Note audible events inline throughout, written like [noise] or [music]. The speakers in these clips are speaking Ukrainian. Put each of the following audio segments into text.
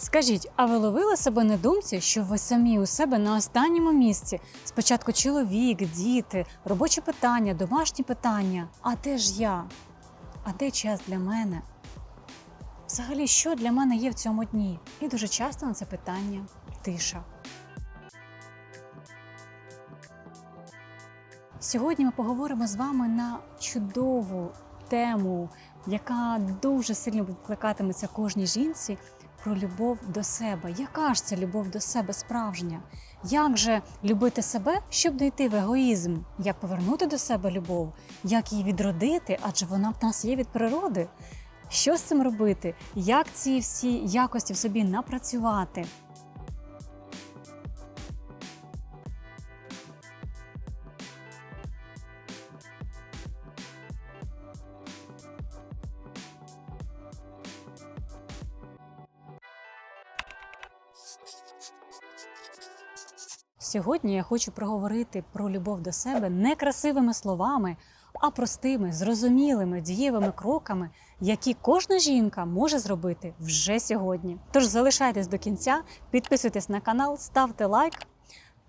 Скажіть, а ви ловили себе на думці, що ви самі у себе на останньому місці? Спочатку чоловік, діти, робочі питання, домашні питання. А де ж я? А де час для мене? Взагалі, що для мене є в цьому дні? І дуже часто на це питання тиша. Сьогодні ми поговоримо з вами на чудову тему, яка дуже сильно викликатиметься кожній жінці про любов до себе. Яка ж це любов до себе справжня? Як же любити себе, щоб не йти в егоїзм? Як повернути до себе любов? Як її відродити? Адже вона в нас є від природи. Що з цим робити? Як ці всі якості в собі напрацювати? Сьогодні я хочу проговорити про любов до себе не красивими словами, а простими, зрозумілими, дієвими кроками, які кожна жінка може зробити вже сьогодні. Тож залишайтесь до кінця, підписуйтесь на канал, ставте лайк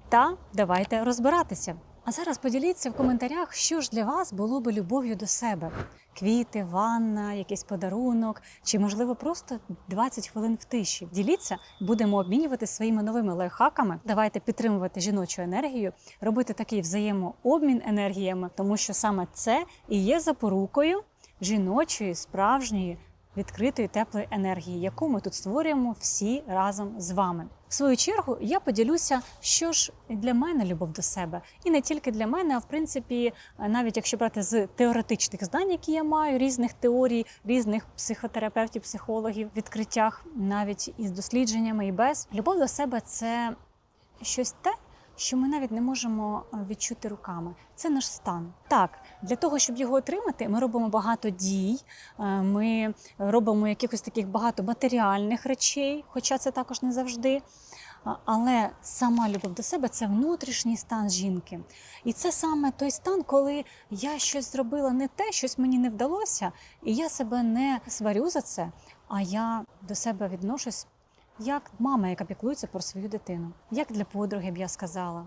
та давайте розбиратися. А зараз поділіться в коментарях, що ж для вас було би любов'ю до себе: квіти, ванна, якийсь подарунок, чи можливо просто 20 хвилин в тиші. Діліться, будемо обмінюватися своїми новими лайфхаками. Давайте підтримувати жіночу енергію, робити такий взаємообмін енергіями, тому що саме це і є запорукою жіночої, справжньої. Відкритої теплої енергії, яку ми тут створюємо всі разом з вами. В свою чергу я поділюся, що ж для мене любов до себе, і не тільки для мене, а в принципі, навіть якщо брати з теоретичних знань, які я маю, різних теорій, різних психотерапевтів, психологів, відкриттях, навіть із дослідженнями і без любов до себе це щось те. Що ми навіть не можемо е, відчути руками, це наш стан. Так, для того, щоб його отримати, ми робимо багато дій, е, ми робимо якихось таких багато матеріальних речей, хоча це також не завжди. Але сама любов до себе це внутрішній стан жінки. І це саме той стан, коли я щось зробила не те, щось мені не вдалося, і я себе не сварю за це, а я до себе відношусь як мама, яка піклується про свою дитину, як для подруги б я сказала.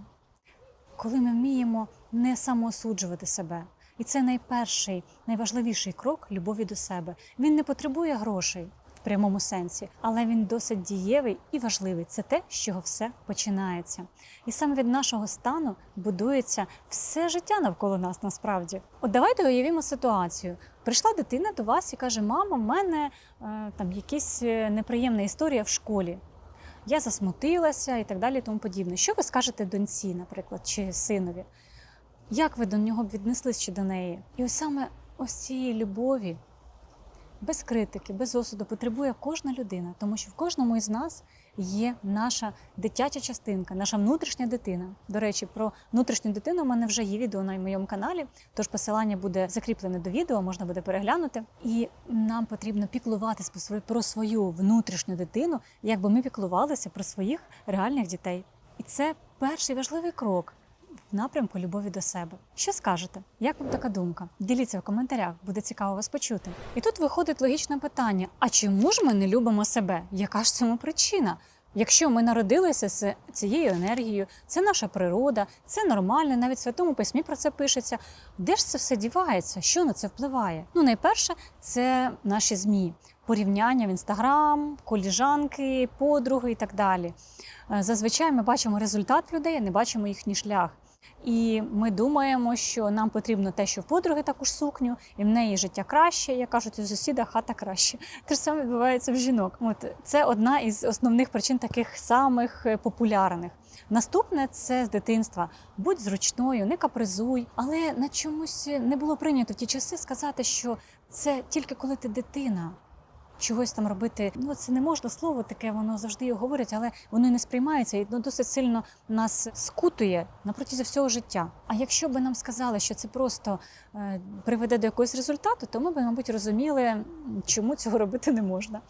Коли ми вміємо не самоосуджувати себе. І це найперший, найважливіший крок любові до себе. Він не потребує грошей в прямому сенсі, але він досить дієвий і важливий. Це те, з чого все починається. І саме від нашого стану будується все життя навколо нас насправді. От давайте уявімо ситуацію. Прийшла дитина до вас і каже: Мама, в мене е, там якась е, неприємна історія в школі. Я засмутилася і так далі, і тому подібне. Що ви скажете доньці, наприклад, чи синові? Як ви до нього б віднеслись чи до неї? І ось саме ось цієї любові, без критики, без осуду потребує кожна людина, тому що в кожному із нас є наша дитяча частинка, наша внутрішня дитина. До речі, про внутрішню дитину у мене вже є відео на моєму каналі, тож посилання буде закріплене до відео, можна буде переглянути. І нам потрібно піклуватись про свою- внутрішню дитину, якби ми піклувалися про своїх реальних дітей. І це перший важливий крок в напрямку любові до себе. Що скажете? Як вам така думка? Діліться в коментарях, буде цікаво вас почути. І тут виходить логічне питання: а чому ж ми не любимо себе? Яка ж цьому причина? Якщо ми народилися з цією енергією, це наша природа, це нормально, навіть в святому письмі про це пишеться. Де ж це все дівається? Що на це впливає? Ну, найперше, це наші змі, порівняння в інстаграм, коліжанки, подруги і так далі. Е, Зазвичай ми бачимо результат людей, а не бачимо їхній шлях. І ми думаємо, що нам потрібно те, що в подруги таку ж сукню, і в неї життя краще. Як кажуть, у сусіда хата краще. Те ж саме відбувається в жінок. От це одна із основних причин таких самих е, популярних. Наступне це з дитинства. Будь зручною, не капризуй, але на чомусь не було прийнято в ті часи сказати, що це тільки коли ти дитина. Чогось там робити, ну це не можна слово таке, воно завжди його говорять, але воно не сприймається і ну, досить сильно нас скутує на протязі всього життя. А якщо би нам сказали, що це просто е, приведе до якогось результату, то ми б, мабуть, розуміли, чому цього робити не можна.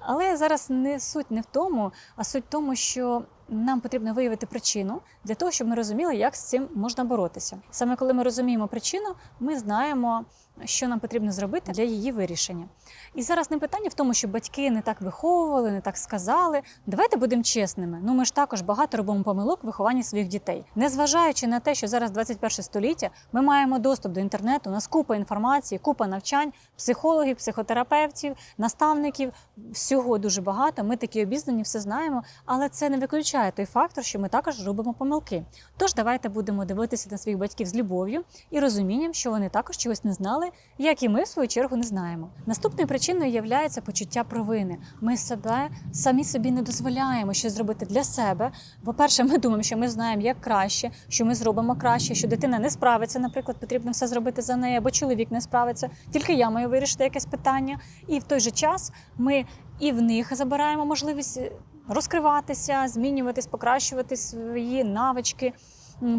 Але зараз не суть не в тому, а суть в тому, що нам потрібно виявити причину для того, щоб ми розуміли, як з цим можна боротися. Саме коли ми розуміємо причину, ми знаємо, що нам потрібно зробити для її вирішення. І зараз не питання в тому, що батьки не так виховували, не так сказали. Давайте будемо чесними. Ну ми ж також багато робимо помилок в вихованні своїх дітей. Незважаючи на те, що зараз 21 століття, ми маємо доступ до інтернету, у нас купа інформації, купа навчань, психологів, психотерапевтів, наставників. Всього дуже багато. Ми такі обізнані, все знаємо, але це не виключає той фактор, що ми також робимо помилки. Тож давайте будемо дивитися на своїх батьків з любов'ю і розумінням, що вони також чогось не знали, як і ми в свою чергу не знаємо. Наступною причиною є почуття провини. Ми себе самі собі не дозволяємо щось зробити для себе. По-перше, ми думаємо, що ми знаємо як краще, що ми зробимо краще, що дитина не справиться, наприклад, потрібно все зробити за неї, або чоловік не справиться, тільки я маю вирішити якесь питання. І в той же час ми і в них забираємо можливість розкриватися, змінюватись, покращувати свої навички.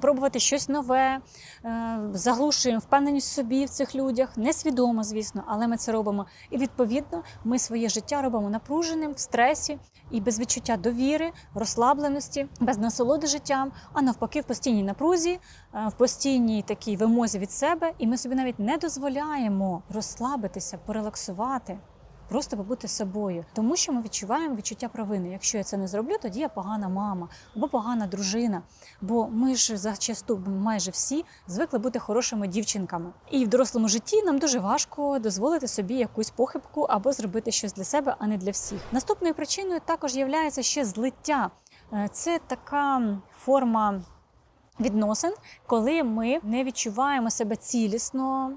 Пробувати щось нове, е, заглушуємо впевненість собі в цих людях, несвідомо, звісно, але ми це робимо. І відповідно ми своє життя робимо напруженим, в стресі і без відчуття довіри, розслабленості, без насолоди життям, а навпаки, в постійній напрузі, е, в постійній такій вимозі від себе, і ми собі навіть не дозволяємо розслабитися, порелаксувати. Просто побути собою, тому що ми відчуваємо відчуття провини. Якщо я це не зроблю, тоді я погана мама або погана дружина. Бо ми ж зачасту майже всі звикли бути хорошими дівчинками. І в дорослому житті нам дуже важко дозволити собі якусь похибку або зробити щось для себе, а не для всіх. Наступною причиною також є ще злиття. Е, Це така форма відносин, коли ми не відчуваємо себе цілісно.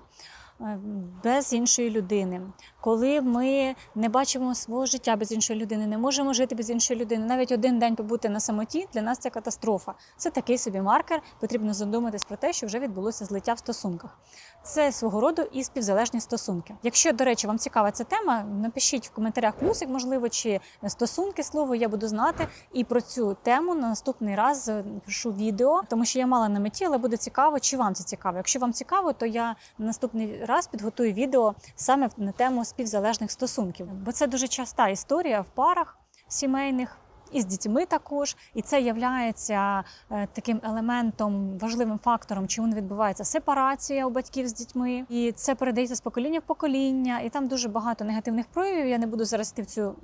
Е, Без іншої людини, коли ми не бачимо свого життя без іншої людини, не можемо жити без іншої людини, навіть один день побути на самоті для нас це катастрофа. Це такий собі маркер. Потрібно задуматись про те, що вже відбулося злиття в стосунках. Це свого роду і співзалежні стосунки. Якщо, до речі, вам цікава ця тема, напишіть в коментарях плюсик, можливо, чи стосунки слово, я буду знати. І про цю тему на наступний раз пишу відео, тому що я мала на меті, але буде цікаво, чи вам це цікаво. Якщо вам цікаво, то я на наступний раз підготую відео саме на тему співзалежних стосунків, бо це дуже часта історія в парах сімейних. І з дітьми також, і це є таким елементом, важливим фактором, чому відбувається сепарація у батьків з дітьми, і це передається з покоління в покоління. І там дуже багато негативних проявів. Я не буду зараз йти в цю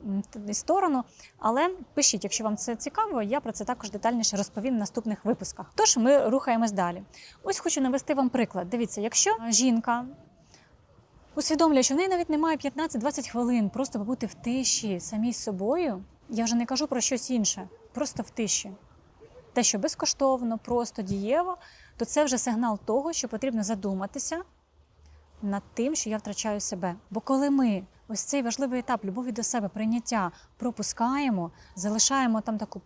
сторону, але пишіть, якщо вам це цікаво, я про це також детальніше розповім в наступних випусках. Тож ми рухаємось далі. Ось хочу навести вам приклад. Дивіться, якщо жінка усвідомлює, що в неї навіть немає 15-20 хвилин, просто побути в тиші самій з собою. Я вже не кажу про щось інше, просто в тиші. Те, що безкоштовно, просто дієво, то це вже сигнал того, що потрібно задуматися над тим, що я втрачаю себе. Бо коли ми ось цей важливий етап любові до себе, прийняття пропускаємо, залишаємо там таку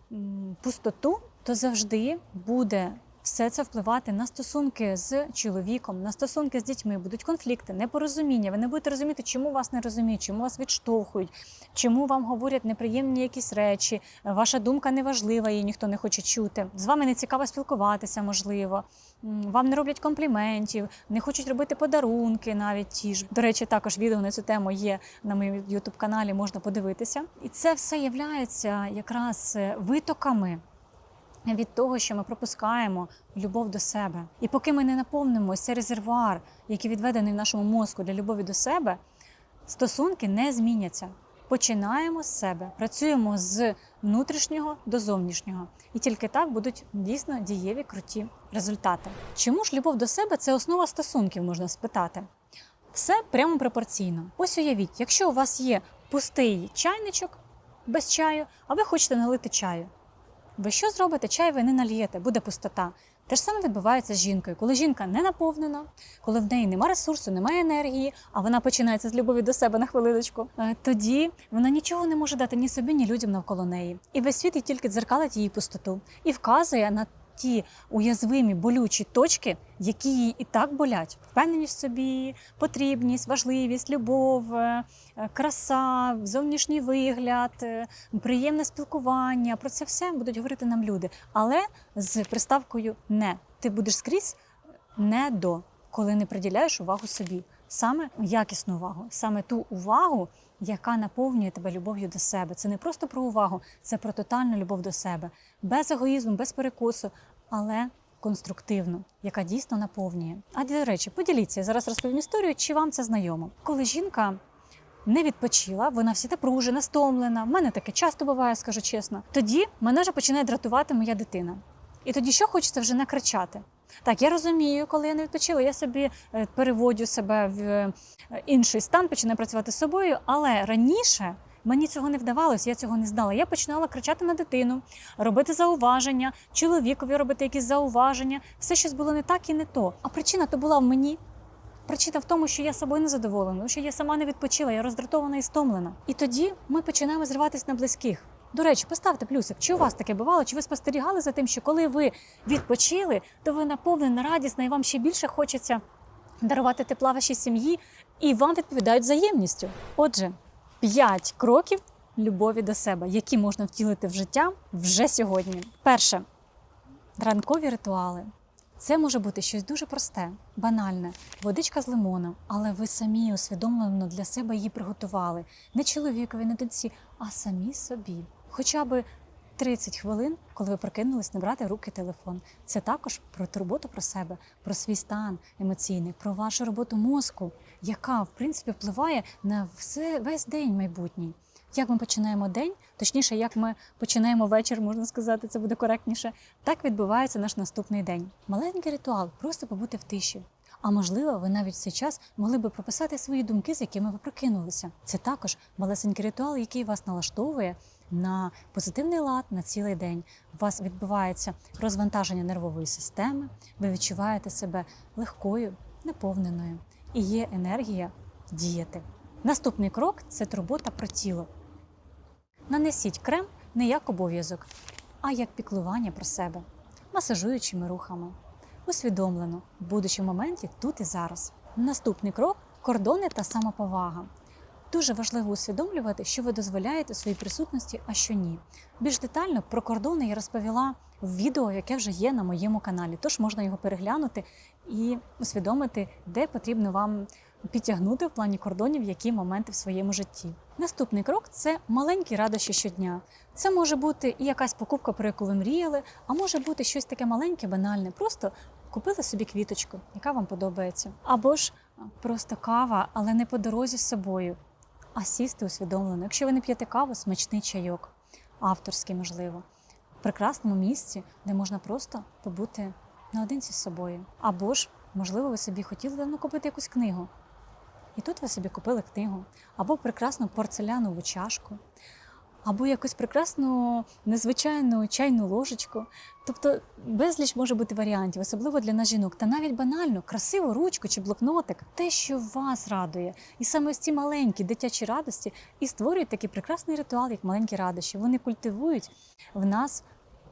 пустоту, то завжди буде все це впливати на стосунки з чоловіком, на стосунки з дітьми. Будуть конфлікти, непорозуміння. Ви не будете розуміти, чому вас не розуміють, чому вас відштовхують, чому вам говорять неприємні якісь речі. Ваша думка не важлива, її ніхто не хоче чути. З вами не цікаво спілкуватися, можливо. Вам не роблять компліментів, не хочуть робити подарунки, навіть ті ж. До речі, також відео на цю тему є на моєму youtube каналі можна подивитися. І це все є якраз витоками від того, що ми пропускаємо любов до себе. І поки ми не наповнимо цей резервуар, який відведений в нашому мозку для любові до себе, стосунки не зміняться. Починаємо з себе, працюємо з внутрішнього до зовнішнього, і тільки так будуть дійсно дієві круті результати. Чому ж любов до себе це основа стосунків, можна спитати? Все прямо пропорційно. Ось уявіть, якщо у вас є пустий чайничок без чаю, а ви хочете налити чаю. Ви що зробите? Чай ви не нальєте, буде пустота. Те ж саме відбувається з жінкою. Коли жінка не наповнена, коли в неї немає ресурсу, немає енергії, а вона починається з любові до себе на хвилиночку, е, тоді вона нічого не може дати ні собі, ні людям навколо неї. І весь світ їй тільки дзеркалить її пустоту і вказує на ті уязвимі болючі точки, які їй і так болять: впевненість в собі, потрібність, важливість, любов, е, е, краса, зовнішній вигляд, е, приємне спілкування. Про це все будуть говорити нам люди, але з приставкою не ти будеш скрізь не до, коли не приділяєш увагу собі. Саме якісну увагу, саме ту увагу, яка наповнює тебе любов'ю до себе. Це не просто про увагу, це про тотальну любов до себе, без егоїзму, без перекусу, але конструктивну, яка дійсно наповнює. А до речі, поділіться я зараз розповім історію, чи вам це знайомо. Коли жінка не відпочила, вона всі напружена, стомлена. В мене таке часто буває, скажу чесно. Тоді мене вже починає дратувати моя дитина. І тоді що хочеться вже не кричати. Так, я розумію, коли я не відпочила, я собі е, переводю себе в е, інший стан, починаю працювати з собою. Але раніше мені цього не вдавалося, я цього не знала. Я починала кричати на дитину, робити зауваження, чоловікові робити якісь зауваження. Все щось було не так і не то. А причина то була в мені. Причина в тому, що я собою не задоволена, що я сама не відпочила, я роздратована і стомлена. І тоді ми починаємо зриватись на близьких. До речі, поставте плюсик. Чи у вас таке бувало? Чи ви спостерігали за тим, що коли ви відпочили, то ви наповнена, радісна, і вам ще більше хочеться дарувати тепла вашій сім'ї, і вам відповідають взаємністю. Отже, п'ять кроків любові до себе, які можна втілити в життя вже сьогодні. Перше ранкові ритуали. Це може бути щось дуже просте, банальне, водичка з лимоном, але ви самі усвідомлено для себе її приготували. Не чоловікові, не доньці, а самі собі. Хоча би 30 хвилин, коли ви прокинулись, не брати руки телефон. Це також про турботу про себе, про свій стан емоційний, про вашу роботу мозку, яка в принципі впливає на все весь день майбутній. Як ми починаємо день, точніше, як ми починаємо вечір, можна сказати, це буде коректніше. Так відбувається наш наступний день. Маленький ритуал просто побути в тиші. А можливо, ви навіть в цей час могли би прописати свої думки, з якими ви прокинулися. Це також малесенький ритуал, який вас налаштовує на позитивний лад на цілий день. У вас відбувається розвантаження нервової системи, ви відчуваєте себе легкою, наповненою і є енергія діяти. Наступний крок це турбота про тіло. Нанесіть крем не як обов'язок, а як піклування про себе, масажуючими рухами, усвідомлено, будучи в моменті тут і зараз. Наступний крок кордони та самоповага. Дуже важливо усвідомлювати, що ви дозволяєте своїй присутності, а що ні. Більш детально про кордони я розповіла в відео, яке вже є на моєму каналі. Тож можна його переглянути і усвідомити, де потрібно вам підтягнути в плані кордонів які моменти в своєму житті. Наступний крок це маленькі радощі щодня. Це може бути і якась покупка, про яку ви мріяли, а може бути щось таке маленьке, банальне. Просто купили собі квіточку, яка вам подобається. Або ж просто кава, але не по дорозі з собою, а сісти усвідомлено. Якщо ви не п'єте каву, смачний чайок, авторський, можливо, в прекрасному місці, де можна просто побути наодинці з собою. Або ж, можливо, ви собі хотіли давно купити якусь книгу. І тут ви собі купили книгу, або прекрасну порцелянову чашку, або якусь прекрасну незвичайну чайну ложечку. Тобто безліч може бути варіантів, особливо для нас жінок. Та навіть банально, красиву ручку чи блокнотик, те, що вас радує. І саме ось ці маленькі дитячі радості і створюють такий прекрасний ритуал, як маленькі радощі. Вони культивують в нас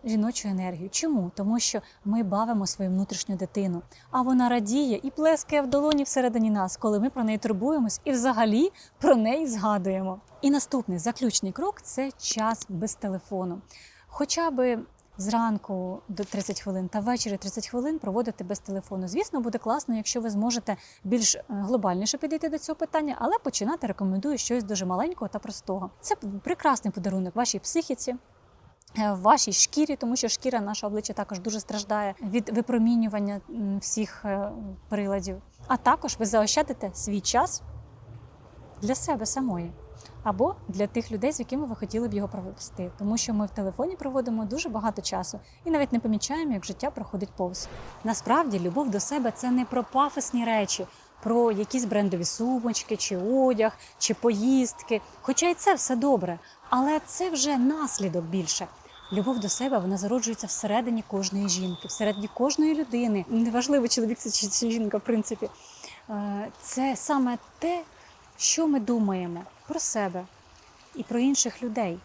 жіночу енергію. Чому? Тому що ми бавимо свою внутрішню дитину, а вона радіє і плескає в долоні всередині нас, коли ми про неї турбуємось і взагалі про неї згадуємо. І наступний заключний крок це час без телефону. Хоча би Зранку до 30 хвилин та ввечері 30 хвилин проводити без телефону. Звісно, буде класно, якщо ви зможете більш е, глобальніше підійти до цього питання, але починати рекомендую щось дуже маленького та простого. Це прекрасний подарунок вашій психіці, в вашій шкірі, тому що шкіра наше обличчя також дуже страждає від випромінювання всіх е, приладів. А також ви заощадите свій час для себе самої. Або для тих людей, з якими ви хотіли б його провести, тому що ми в телефоні проводимо дуже багато часу і навіть не помічаємо, як життя проходить повз. Насправді, любов до себе це не про пафосні речі, про якісь брендові сумочки, чи одяг, чи поїздки. Хоча і це все добре, але це вже наслідок більше. Любов до себе вона зароджується всередині кожної жінки, всередині кожної людини. Неважливо, чоловік це чи, жінка, в принципі. Е, Це саме те, що ми думаємо про себе і про інших людей.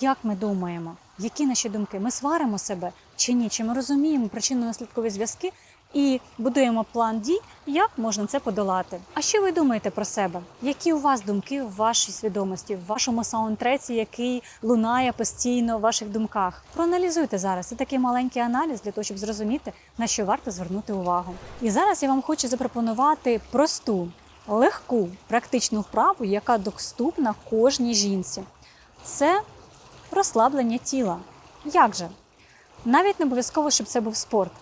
Як ми думаємо, які наші думки? Ми сваримо себе чи ні? Чи ми розуміємо причинно-наслідкові зв'язки і будуємо план дій, як можна це подолати? А що ви думаєте про себе? Які у вас думки в вашій свідомості, в вашому саундтреці, який лунає постійно в ваших думках? Проаналізуйте зараз. Це такий маленький аналіз для того, щоб зрозуміти, на що варто звернути увагу. І зараз я вам хочу запропонувати просту, легку, практичну вправу, яка доступна кожній жінці. Це розслаблення тіла. Як же? Навіть не обов'язково, щоб це був спорт.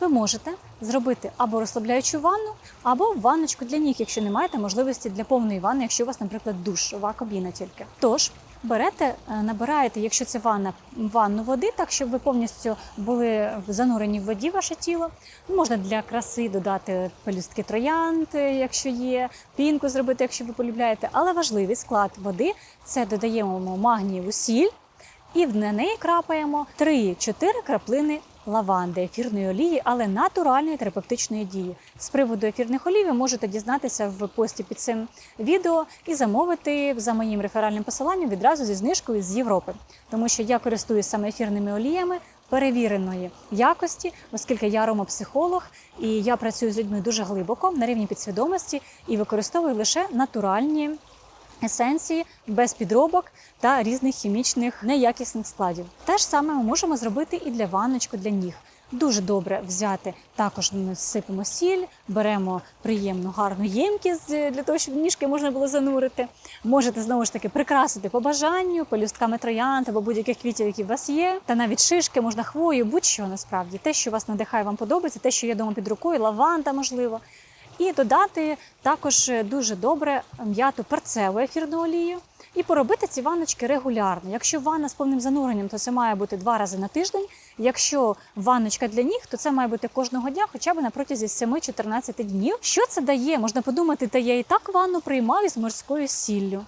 Ви можете зробити або розслабляючу ванну, або ванночку для ніг, якщо не маєте можливості для повної ванни, якщо у вас, наприклад, душова кабіна тільки. Тож берете, е, набираєте, якщо це ванна, ванну води, так щоб ви повністю були занурені в воді ваше тіло. Можна для краси додати пелюстки троянд, е, якщо є, пінку зробити, якщо ви полюбляєте. Але важливий склад води це додаємо магнієву сіль. І на неї крапаємо 3-4 краплини лаванди, ефірної олії, але натуральної терапевтичної дії. З приводу ефірних олій ви можете дізнатися в пості під цим відео і замовити за моїм реферальним посиланням відразу зі знижкою з Європи, тому що я користуюсь саме ефірними оліями. Перевіреної якості, оскільки я аромапсихолог і я працюю з людьми дуже глибоко на рівні підсвідомості і використовую лише натуральні есенції без підробок та різних хімічних неякісних складів. Те ж саме ми можемо зробити і для ванночку для ніг. Дуже добре взяти також ми сипемо сіль, беремо приємну гарну ємкість е, для того, щоб ніжки можна було занурити. Можете знову ж таки прикрасити по бажанню, пелюстками троянд або будь-яких квітів, які у вас є. Та навіть шишки можна хвою, будь-що насправді. Те, що вас надихає, вам подобається, те, що є вдома під рукою, лаванда можливо. І додати також дуже добре м'яту перцеву ефірну олію. І поробити ці ванночки регулярно. Якщо ванна з повним зануренням, то це має бути два рази на тиждень. Якщо ванночка для ніг, то це має бути кожного дня, хоча б на протязі 7-14 днів. Що це дає? Можна подумати, та я і так ванну приймаю з морською сіллю.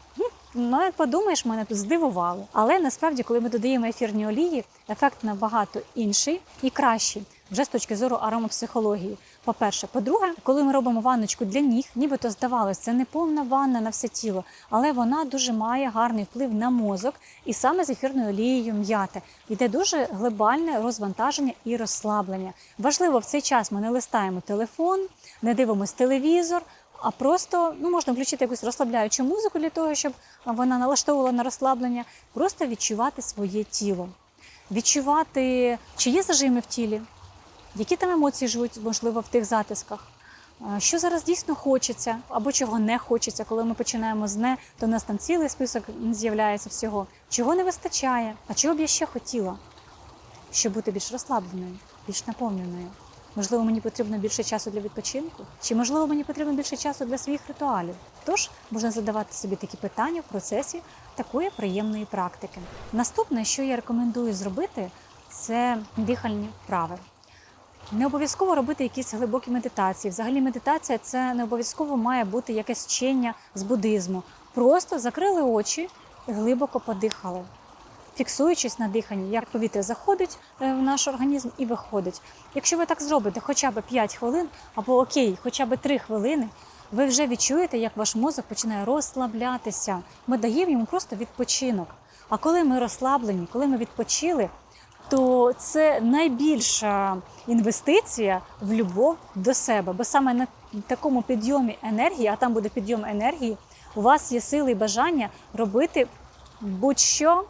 Ну, як подумаєш, мене тут здивували. Але насправді, коли ми додаємо ефірні олії, ефект набагато інший і кращий. Вже з точки зору аромапсихології. По-перше, по-друге, коли ми робимо ванночку для ніг, нібито здавалось, це не повна ванна на все тіло, але вона дуже має гарний вплив на мозок, і саме з ефірною олією м'яти йде дуже глобальне розвантаження і розслаблення. Важливо в цей час ми не листаємо телефон, не дивимося телевізор. А просто ну можна включити якусь розслабляючу музику для того, щоб вона налаштовувала на розслаблення, просто відчувати своє тіло, відчувати, чи є зажими в тілі, які там емоції живуть, можливо, в тих затисках. Е, Що зараз дійсно хочеться або чого не хочеться, коли ми починаємо з не, то у нас там цілий список з'являється всього. Чого не вистачає? А чого б я ще хотіла? Щоб бути більш розслабленою, більш наповненою. Можливо, мені потрібно більше часу для відпочинку, чи можливо мені потрібно більше часу для своїх ритуалів. Тож можна задавати собі такі питання в процесі такої приємної практики. Наступне, що я рекомендую зробити, це дихальні вправи. Не обов'язково робити якісь глибокі медитації. Взагалі, медитація це не обов'язково має бути якесь вчення з буддизму. Просто закрили очі і глибоко подихали, фіксуючись на диханні, як повітря заходить е, в наш організм і виходить. Якщо ви так зробите хоча б 5 хвилин, або окей, хоча б 3 хвилини, ви вже відчуєте, як ваш мозок починає розслаблятися. Ми даємо йому просто відпочинок. А коли ми розслаблені, коли ми відпочили, то це найбільша інвестиція в любов до себе. Бо саме на такому підйомі енергії, а там буде підйом енергії, у вас є сили і бажання робити будь-що,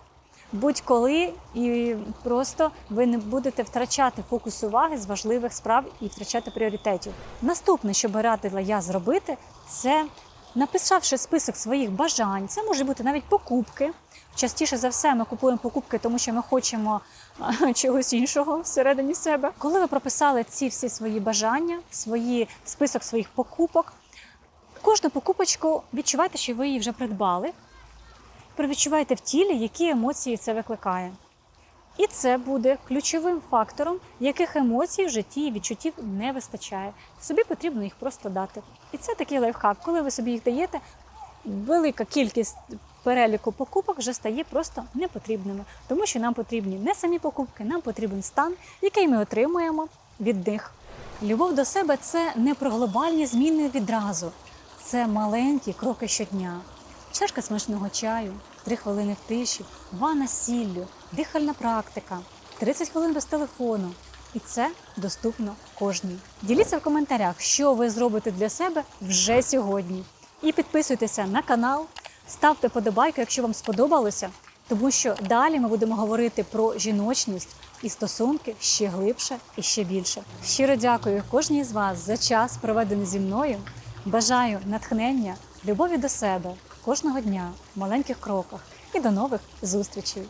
будь-коли, і просто ви не будете втрачати фокус уваги з важливих справ і втрачати пріоритетів. Наступне, що би радила я зробити, це написавши список своїх бажань, це може бути навіть покупки. Частіше за все ми купуємо покупки, тому що ми хочемо [laughs] чогось іншого всередині себе. Коли ви прописали ці всі свої бажання, свої список своїх покупок, кожну покупочку відчувайте, що ви її вже придбали. Відчувайте в тілі, які емоції це викликає. І це буде ключовим фактором, яких емоцій в житті і відчуттів не вистачає. Собі потрібно їх просто дати. І це такий лайфхак. Коли ви собі їх даєте, велика кількість переліку покупок вже стає просто непотрібними, тому що нам потрібні не самі покупки, нам потрібен стан, який ми отримуємо від них. Любов до себе це не про глобальні зміни відразу, це маленькі кроки щодня. Чашка смачного чаю, три хвилини в тиші, ванна з сіллю, дихальна практика, 30 хвилин без телефону. І це доступно кожній. Діліться в коментарях, що ви зробите для себе вже сьогодні. І підписуйтеся на канал, ставте подобайку, якщо вам сподобалося, тому що далі ми будемо говорити про жіночність і стосунки ще глибше і ще більше. Щиро дякую кожній з вас за час, проведений зі мною. Бажаю натхнення, любові до себе кожного дня в маленьких кроках і до нових зустрічей.